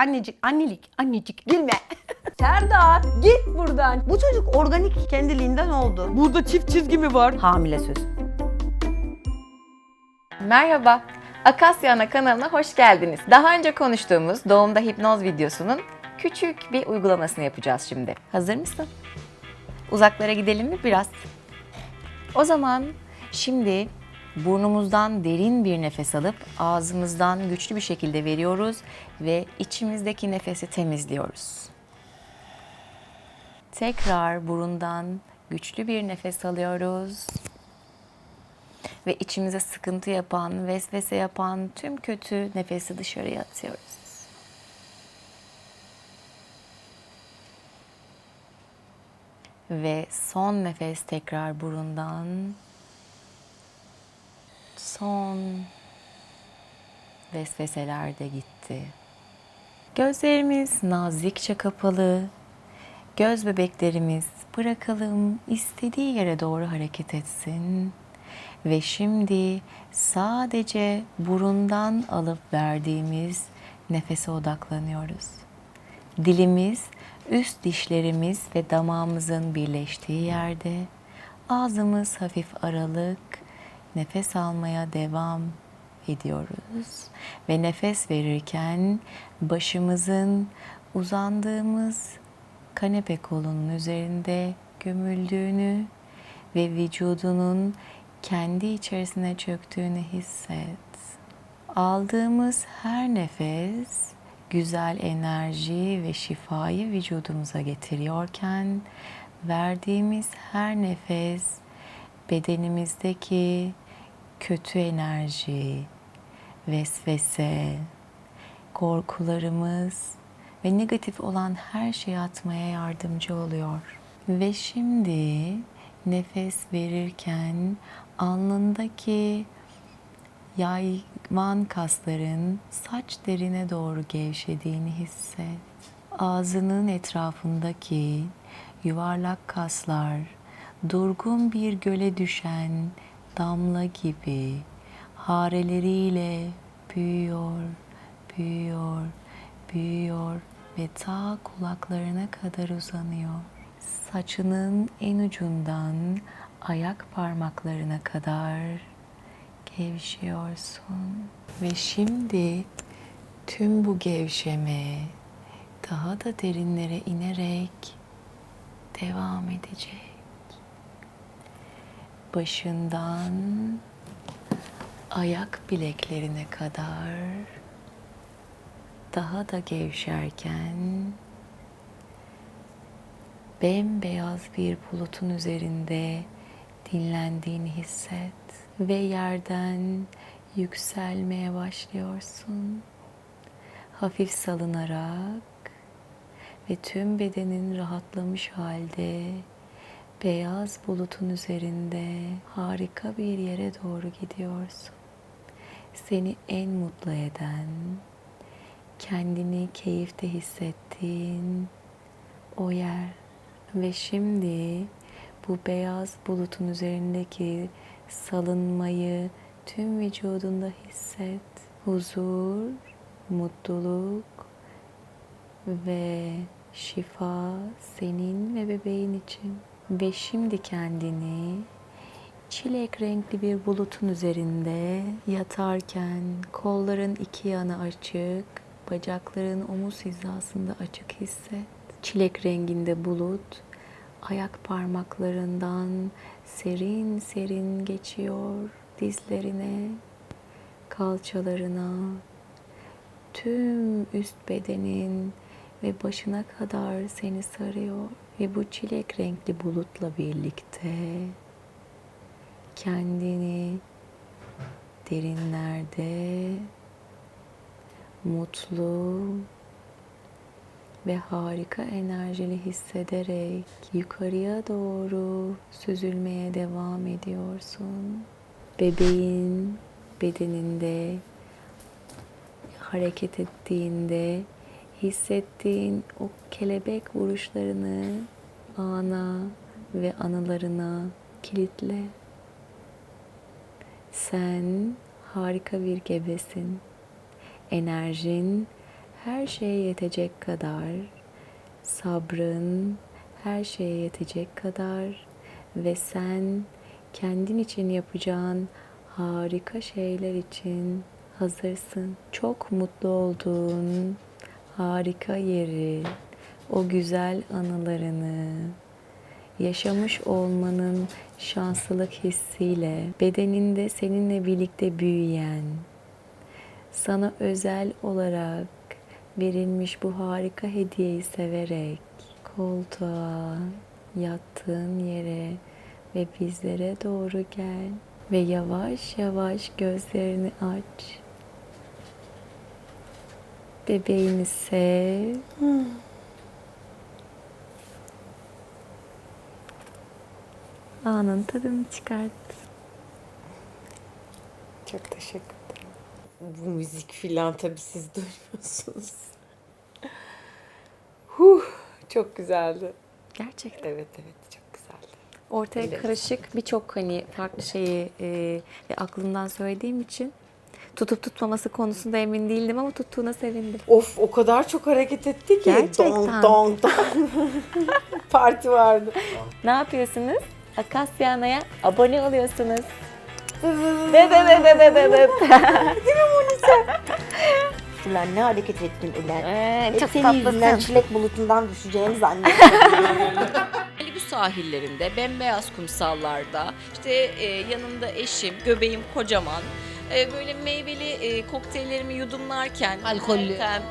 Annecik, annelik, annecik gülme. Serdar git buradan. Bu çocuk organik kendiliğinden oldu. Burada çift çizgi mi var? Hamile söz. Merhaba, Akasya Ana kanalına hoş geldiniz. Daha önce konuştuğumuz doğumda hipnoz videosunun küçük bir uygulamasını yapacağız şimdi. Hazır mısın? Uzaklara gidelim mi biraz? O zaman şimdi burnumuzdan derin bir nefes alıp ağzımızdan güçlü bir şekilde veriyoruz ve içimizdeki nefesi temizliyoruz. Tekrar burundan güçlü bir nefes alıyoruz ve içimize sıkıntı yapan, vesvese yapan tüm kötü nefesi dışarıya atıyoruz. Ve son nefes tekrar burundan. Son vesveseler de gitti. Gözlerimiz nazikçe kapalı. Göz bebeklerimiz bırakalım istediği yere doğru hareket etsin. Ve şimdi sadece burundan alıp verdiğimiz nefese odaklanıyoruz. Dilimiz, üst dişlerimiz ve damağımızın birleştiği yerde, ağzımız hafif aralık, nefes almaya devam ediyoruz. Ve nefes verirken başımızın uzandığımız kanepe kolunun üzerinde gömüldüğünü ve vücudunun kendi içerisine çöktüğünü hisset. Aldığımız her nefes güzel enerji ve şifayı vücudumuza getiriyorken verdiğimiz her nefes bedenimizdeki kötü enerji, vesvese, korkularımız ve negatif olan her şeyi atmaya yardımcı oluyor. Ve şimdi nefes verirken alnındaki yayvan kasların saç derine doğru gevşediğini hisset. Ağzının etrafındaki yuvarlak kaslar durgun bir göle düşen damla gibi hareleriyle büyüyor, büyüyor, büyüyor ve ta kulaklarına kadar uzanıyor. Saçının en ucundan ayak parmaklarına kadar gevşiyorsun. Ve şimdi tüm bu gevşeme daha da derinlere inerek devam edecek. Başından ayak bileklerine kadar daha da gevşerken bembeyaz bir bulutun üzerinde dinlendiğini hisset ve yerden yükselmeye başlıyorsun. Hafif salınarak ve tüm bedenin rahatlamış halde beyaz bulutun üzerinde harika bir yere doğru gidiyorsun. Seni en mutlu eden, kendini keyifte hissettiğin o yer ve şimdi bu beyaz bulutun üzerindeki salınmayı tüm vücudunda hisset. Huzur, mutluluk ve şifa senin ve bebeğin için. Ve şimdi kendini çilek renkli bir bulutun üzerinde yatarken kolların iki yana açık, bacakların omuz hizasında açık hisset. Çilek renginde bulut ayak parmaklarından serin serin geçiyor dizlerine, kalçalarına, tüm üst bedenin ve başına kadar seni sarıyor ve bu çilek renkli bulutla birlikte kendini derinlerde mutlu ve harika enerjili hissederek yukarıya doğru süzülmeye devam ediyorsun. Bebeğin bedeninde hareket ettiğinde hissettiğin o kelebek vuruşlarını ana ve anılarına kilitle. Sen harika bir gebesin. Enerjin her şeye yetecek kadar, sabrın her şeye yetecek kadar ve sen kendin için yapacağın harika şeyler için hazırsın. Çok mutlu olduğun harika yeri, o güzel anılarını, yaşamış olmanın şanslılık hissiyle bedeninde seninle birlikte büyüyen, sana özel olarak verilmiş bu harika hediyeyi severek koltuğa, yattığın yere ve bizlere doğru gel ve yavaş yavaş gözlerini aç. Bebeğini sev. Anın tadını çıkart. Çok teşekkür ederim. Bu müzik filan tabii siz duymuyorsunuz. Huh, çok güzeldi. Gerçekten. Evet evet çok güzeldi. Ortaya Evet. karışık birçok hani farklı şeyi e, aklımdan söylediğim için tutup tutmaması konusunda emin değildim ama tuttuğuna sevindim. Of o kadar çok hareket etti ki. Gerçekten. Dong dong. Parti vardı. Ne yapıyorsunuz? Akasya Ana'ya abone oluyorsunuz. de de de de de de de. Ulan ne hareket ettin ulan. Ee, Hep çok senin yüzünden tatlısın. çilek bulutundan düşeceğimi zannettim. Malibu sahillerinde, bembeyaz kumsallarda, işte e, yanımda eşim, göbeğim kocaman. E, böyle meyveli e, kokteyllerimi yudumlarken, Alkollü. yerken,